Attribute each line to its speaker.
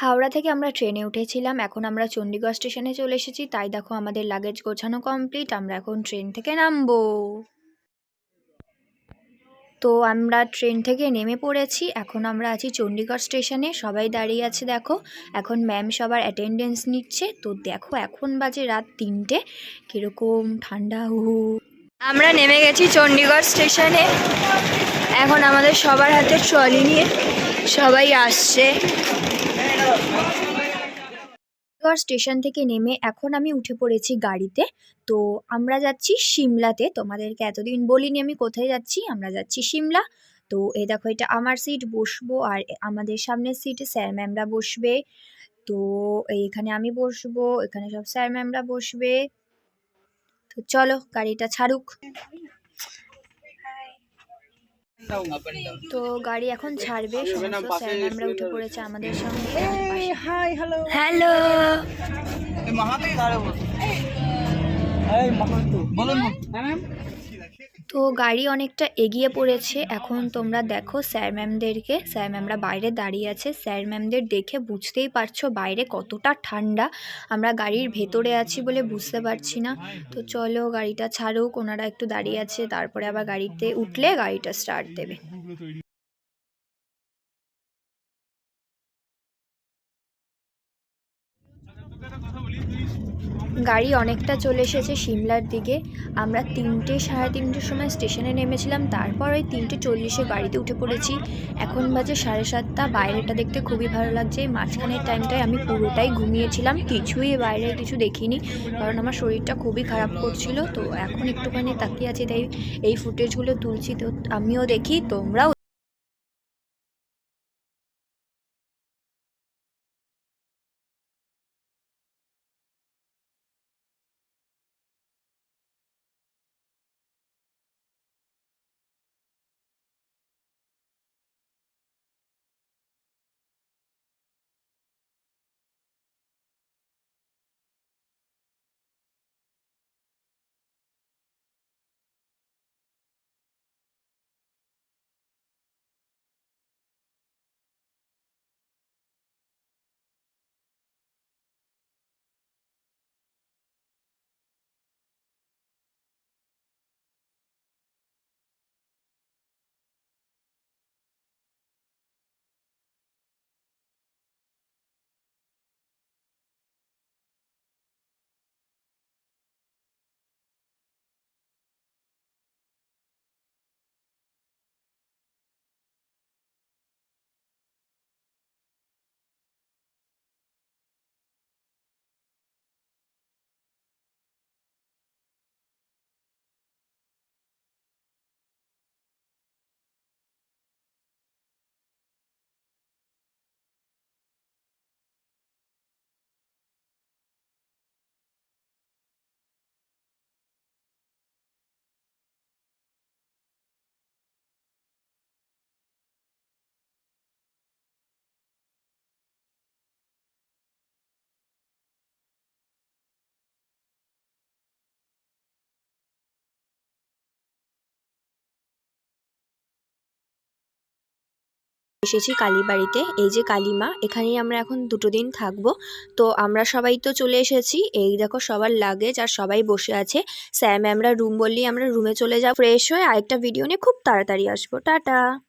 Speaker 1: হাওড়া থেকে আমরা ট্রেনে উঠেছিলাম, এখন আমরা চণ্ডীগড় স্টেশনে চলে এসেছি। তাই দেখো আমাদের লাগেজ গোছানো কমপ্লিট আমরা এখন ট্রেন থেকে নামবো। তো আমরা ট্রেন থেকে নেমে পড়েছি, এখন আমরা আছি চণ্ডীগড় স্টেশনে, সবাই দাঁড়িয়ে আছে দেখো। এখন ম্যাম সবার অ্যাটেন্ডেন্স নিচ্ছে, তো দেখো এখন বাজে রাত তিনটে, কীরকম ঠান্ডা, হু আমরা নেমে গেছি চণ্ডীগড় স্টেশনে, এখন আমাদের সবার হাতে ট্রলি নিয়ে সবাই আসছে। স্টেশন থেকে নেমে এখন আমি উঠে পড়েছি গাড়িতে। তো আমরা যাচ্ছি সিমলাতে। তোমাদেরকে এতদিন বলিনি আমি কোথায় যাচ্ছি। আমরা যাচ্ছি সিমলা। তো এ দেখো, এটা আমার সিট বসবো আর আমাদের সামনের সিটে স্যার ম্যামরা বসবে। তো এইখানে আমি বসবো, এখানে সব স্যার ম্যামরা বসবে। তো চলো, গাড়িটা ছাড়ুক। তো গাড়ি এখন ছাড়বে স্যার আমরা উঠে পড়েছে আমাদের সঙ্গে
Speaker 2: হ্যালো।
Speaker 1: হ্যালো তো গাড়ি অনেকটা এগিয়ে পড়েছে। এখন তোমরা দেখো স্যার ম্যামদেরকে। স্যার ম্যামরা বাইরে দাঁড়িয়ে আছে। স্যার ম্যামদের দেখে বুঝতেই পারছ বাইরে কতটা ঠান্ডা। আমরা গাড়ির ভেতরে আছি বলে বুঝতে পারছি না। তো চলো গাড়িটা ছাড়ুক, ওনারা একটু দাঁড়িয়ে আছে, তারপরে আবার গাড়িতে উঠলে গাড়িটা স্টার্ট দেবে। গাড়ি অনেকটা চলে এসেছে সিমলার দিকে। আমরা তিনটে, সাড়ে তিনটের সময় স্টেশনে নেমেছিলাম। তারপর ওই তিনটে চল্লিশে গাড়িতে উঠে পড়েছি। এখন বাজে সাড়ে সাতটা। বাইরেটা দেখতে খুবই ভালো লাগছে। মাঝখানের টাইমটায় আমি পুরোটাই ঘুমিয়েছিলাম। কিছুই বাইরে কিছু দেখিনি, কারণ আমার শরীরটা খুবই খারাপ করছিল। তো এখন একটুখানি তাকিয়ে আছি, তাই এই ফুটেজগুলো তুলছি। তো আমিও দেখি, তোমরাও এসেছি কালীবাড়িতে। এই যে কালীমা, এখানেই আমরা এখন দুটো দিন থাকব। তো আমরা সবাই তো চলে এসেছি। এই দেখো সবার লাগেজ আর সবাই বসে আছে। স্যাম, আমরা রুম বললি আমরা রুমে চলে যাব। ফ্রেশ হয়ে আরেকটা ভিডিও নিয়ে খুব তাড়াতাড়ি আসব। টাটা!